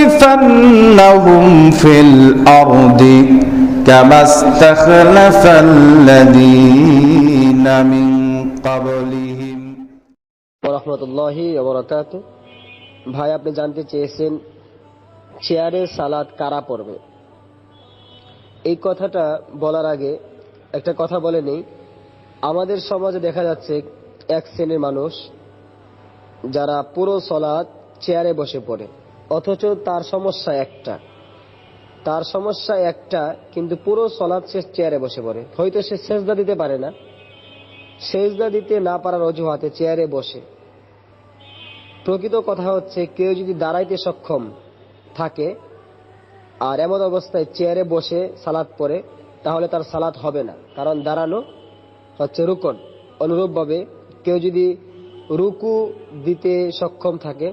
ليستخلفنهم في الأرض كما استخلف الذين من قبلهم রহমতুল্লাহি বরকাত ভাই আপনি জানতে চেয়েছেন চেয়ারে সালাদ কারা পড়বে এই কথাটা বলার আগে একটা কথা বলে নেই আমাদের সমাজে দেখা যাচ্ছে এক শ্রেণীর মানুষ যারা পুরো সলাদ চেয়ারে বসে পড়ে, অথচ তার সমস্যা একটা। তার সমস্যা একটা, কিন্তু পুরো সলাদ সে চেয়ারে বসে পড়ে। হয়তো সে সেজদা দিতে পারে না। সেজদা দিতে না পারার অজুহাতে চেয়ারে বসে। প্রকৃত কথা হচ্ছে, কেউ যদি দাঁড়াইতে সক্ষম থাকে আর এমন অবস্থায় চেয়ারে বসে সালাদ পড়ে, তাহলে তার সালাদ হবে না। কারণ দাঁড়ানো হচ্ছে রুকন। অনুরূপভাবে কেউ যদি রুকু দিতে সক্ষম থাকে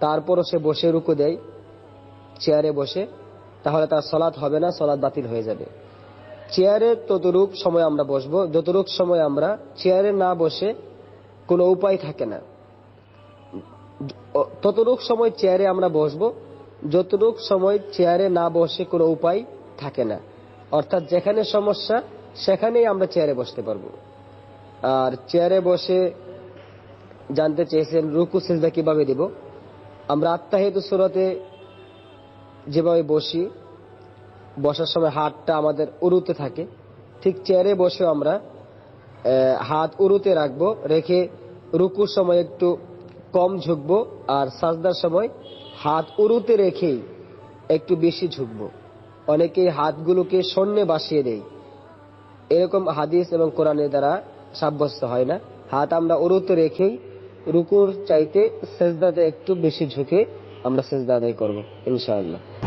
তারপরও সে বসে রুকু দেয়, চেয়ারে বসে, তাহলে তার সলাৎ হবে না, সলাৎ বাতিল হয়ে যাবে। চেয়ারে ততরূপ সময় আমরা বসবো যতটুক সময় আমরা চেয়ারে না বসে কোনো উপায় থাকে না। ততটুক সময় চেয়ারে আমরা বসবো যতটুক সময় চেয়ারে না বসে কোনো উপায় থাকে না। অর্থাৎ যেখানে সমস্যা, সেখানেই আমরা চেয়ারে বসতে পারব। আর চেয়ারে বসে জানতে চেয়েছেন, রুকু সিজদা কীভাবে দিব? আমরা আত্মাহিত সুরতে যেভাবে বসি, বসার সময় হাতটা আমাদের উরুতে থাকে, ঠিক চেয়ারে বসে আমরা হাত উরুতে রাখব, রেখে রুকুর সময় একটু কম ঝুঁকবো আর সাজদার সময় হাত উরুতে রেখেই একটু বেশি ঝুঁকবো। অনেকেই হাতগুলোকে শূন্যে বাসিয়ে দেয়। এরকম হাদিস এবং কোরআনের দ্বারা সাব্যস্ত হয় না। হাত আমরা উরুতে রেখেই রুকুর চাইতে সেজদাতে একটু বেশি ঝুঁকে আমরা সেজদা আদায় করব ইনশাআল্লাহ।